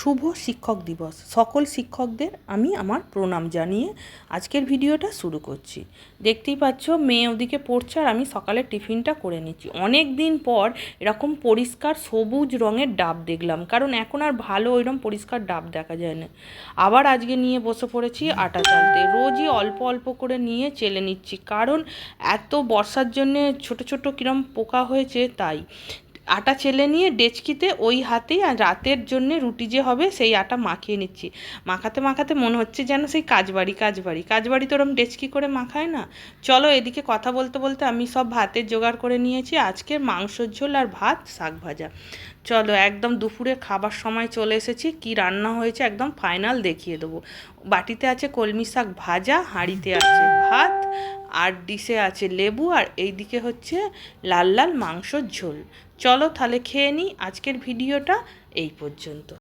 শুভ শিক্ষক দিবস। সকল শিক্ষকদের আমি আমার প্রণাম জানিয়ে আজকের ভিডিওটা শুরু করছি। দেখতেই পাচ্ছ, মেয়ে ওদিকে পড়ছে আর আমি সকালে টিফিনটা করে নিচ্ছি। অনেক দিন পর এরকম পরিষ্কার সবুজ রঙের ডাব দেখলাম, কারণ এখন আর ভালো ওইরকম পরিষ্কার ডাব দেখা যায় না। আবার আজকে নিয়ে বসে পড়েছি আটা চালতে। রোজই অল্প অল্প করে নিয়ে চেলে নিচ্ছি, কারণ এত বর্ষার জন্যে ছোট ছোট কিরম পোকা হয়েছে তাই। আটা চেলে নিয়ে ডেচকিতে ওই হাতেই আর রাতের জন্য রুটি যে হবে সেই আটা মাখিয়ে নিচ্ছি। মাখাতে মাখাতে মনে হচ্ছে যেন সেই কাজবাড়ি কাজবাড়ি। কাজবাড়ি তো ওরম ডেচকি করে মাখায় না। চলো এদিকে কথা বলতে বলতে আমি সব ভাতের জোগাড় করে নিয়েছি। আজকের মাংসর ঝোল আর ভাত, শাক ভাজা। চলো একদম দুপুরে খাবার সময় চলে এসেছি, কি রান্না হয়েছে একদম ফাইনাল দেখিয়ে দেবো। বাটিতে আছে কলমি শাক ভাজা, হাঁড়িতে আছে ভাত, আর ডিশে আছে লেবু, আর এইদিকে হচ্ছে লাল লাল মাংসর ঝোল। চলো তাহলে খেয়ে নিই আজকের ভিডিওটা, এই পর্যন্ত।